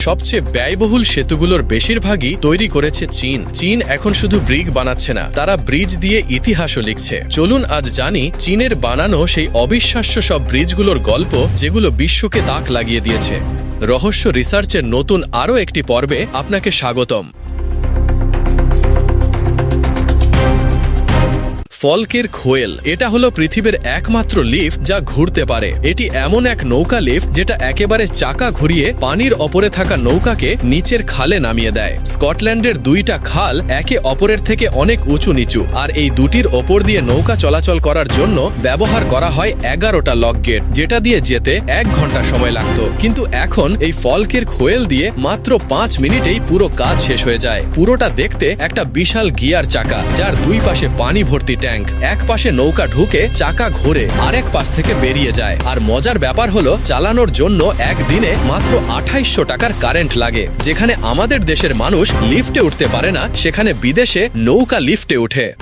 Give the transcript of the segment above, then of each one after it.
সবচেয়ে ব্যয়বহুল সেতুগুলোর বেশিরভাগই তৈরি করেছে চীন। চীন এখন শুধু ব্রিগ বানাচ্ছে না, তারা ব্রিজ দিয়ে ইতিহাসও লিখছে। চলুন আজ জানি চীনের বানানো সেই অবিশ্বাস্য সব ব্রিজগুলোর গল্প যেগুলো বিশ্বকে তাক লাগিয়ে দিয়েছে। রহস্য রিসার্চের নতুন আরও একটি পর্বে আপনাকে স্বাগতম। ফলকের খোয়েল। এটা হলো পৃথিবীর একমাত্র লিফট যা ঘুরতে পারে। এটি এমন এক নৌকা লিফট যেটা একেবারে চাকা ঘুরিয়ে পানির অপরে থাকা নৌকাকে নিচের খালে নামিয়ে দেয়। স্কটল্যান্ডের দুইটা খাল একে অপরের থেকে অনেক উঁচু নিচু, আর এই দুটির ওপর দিয়ে নৌকা চলাচল করার জন্য ব্যবহার করা হয় এগারোটা লক গেট, যেটা দিয়ে যেতে এক ঘণ্টা সময় লাগতো। কিন্তু এখন এই ফলকের খোয়েল দিয়ে মাত্র পাঁচ মিনিটেই পুরো কাজ শেষ হয়ে যায়। পুরোটা দেখতে একটা বিশাল গিয়ার চাকা, যার দুই পাশে পানি ভর্তি ট্যাঙ্ক। এক পাশে নৌকা ঢুকে চাকা ঘোরে, আরেক পাশ থেকে বেরিয়ে যায়। আর মজার ব্যাপার হলো, চালানোর জন্য একদিনে মাত্র আঠাইশশো টাকার কারেন্ট লাগে। যেখানে আমাদের দেশের মানুষ লিফটে উঠতে পারে না, সেখানে বিদেশে নৌকা লিফটে উঠে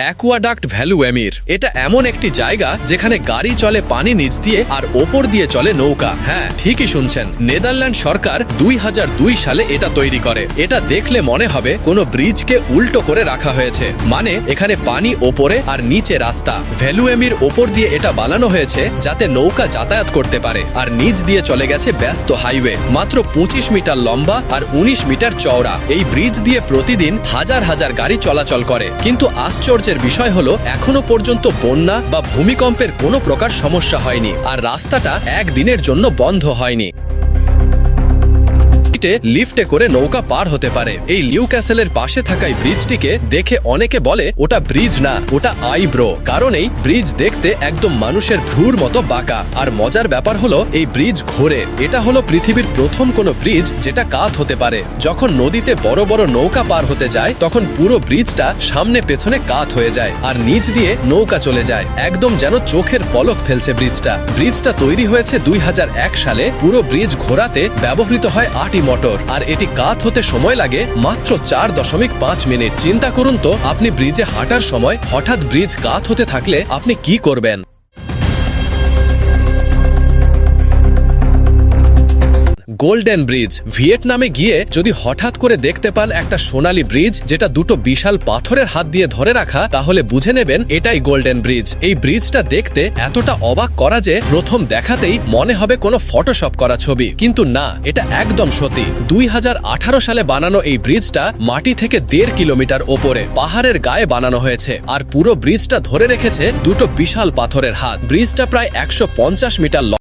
অ্যাকুয়াডাক্ট ভ্যালু এমির এটা এমন একটি জায়গা যেখানে গাড়ি চলে পানি নিচ দিয়ে আর ওপর দিয়ে চলে নৌকা। হ্যাঁ ঠিকই শুনছেন। নেদারল্যান্ড সরকার দুই সালে এটা তৈরি করে। এটা দেখলে মনে হবে কোনো ব্রিজকে উল্টো করে রাখা হয়েছে। মানে এখানে পানি ওপরে আর নিচে রাস্তা। ভ্যালু এমির ওপর দিয়ে এটা বানানো হয়েছে যাতে নৌকা যাতায়াত করতে পারে। আর নিচ দিয়ে চলে গেছে ব্যস্ত হাইওয়ে। মাত্র পঁচিশ মিটার লম্বা আর উনিশ মিটার চওড়া। এই ব্রিজ দিয়ে প্রতিদিন হাজার হাজার গাড়ি চলাচল করে। কিন্তু আশ্চর্যের বিষয় হলো, এখনও পর্যন্ত বন্যা বা ভূমিকম্পের কোনো প্রকার সমস্যা হয়নি, আর রাস্তাটা একদিনের জন্য বন্ধ হয়নি। লিফটে লিফটে করে নৌকা পার হতে পারে। এই লিউ ক্যাসেলের পাশে থাকা এই ব্রিজটিকে দেখে অনেকে বলে, ওটা ব্রিজ না, ওটা আইব্রো কারণ এই ব্রিজ দেখতে একদম মানুষের ভ্রুর মতো বাঁকা। আর মজার ব্যাপার হলো, এই ব্রিজ ঘোরে। এটা হলো পৃথিবীর প্রথম কোনো ব্রিজ যেটা কাত হতে পারে। যখন নদীতে বড় বড় নৌকা পার হতে যায়, তখন পুরো ব্রিজটা সামনে পেছনে কাত হয়ে যায় আর নিচ দিয়ে নৌকা চলে যায়। একদম যেন চোখের পলক ফেলছে ব্রিজটা। ব্রিজটা তৈরি হয়েছে দুই হাজার এক সালে। পুরো ব্রিজ ঘোরাতে ব্যবহৃত হয় আটই মোটর। আর এটি কাত হতে সময় লাগে মাত্র চার দশমিক পাঁচ মিনিট। চিন্তা করুন তো, আপনি ব্রিজে হাঁটার সময় হঠাৎ ব্রিজ কাত হতে থাকলে আপনি কি করবেন? Golden bridge. ভিয়েতনামে গিয়ে যদি হঠাৎ করে দেখতে পান একটা সোনালী ব্রিজ, যেটা দুটো বিশাল পাথরের হাত দিয়ে ধরে রাখা, তাহলে বুঝে নেবেন এটাই গোল্ডেন ব্রিজ। এই ব্রিজটা দেখতে এতটা অবাক করা যে প্রথম দেখাতেই মনে হবে কোনো ফটোশপ করা ছবি। কিন্তু না, এটা একদম সত্যি। দুই হাজার আঠারো সালে বানানো এই ব্রিজটা মাটি থেকে দেড় কিলোমিটার ওপরে, পাহাড়ের গায়ে বানানো হয়েছে। আর পুরো ব্রিজটা ধরে রেখেছে দুটো বিশাল পাথরের হাত। ব্রিজটা প্রায় একশো পঞ্চাশ মিটার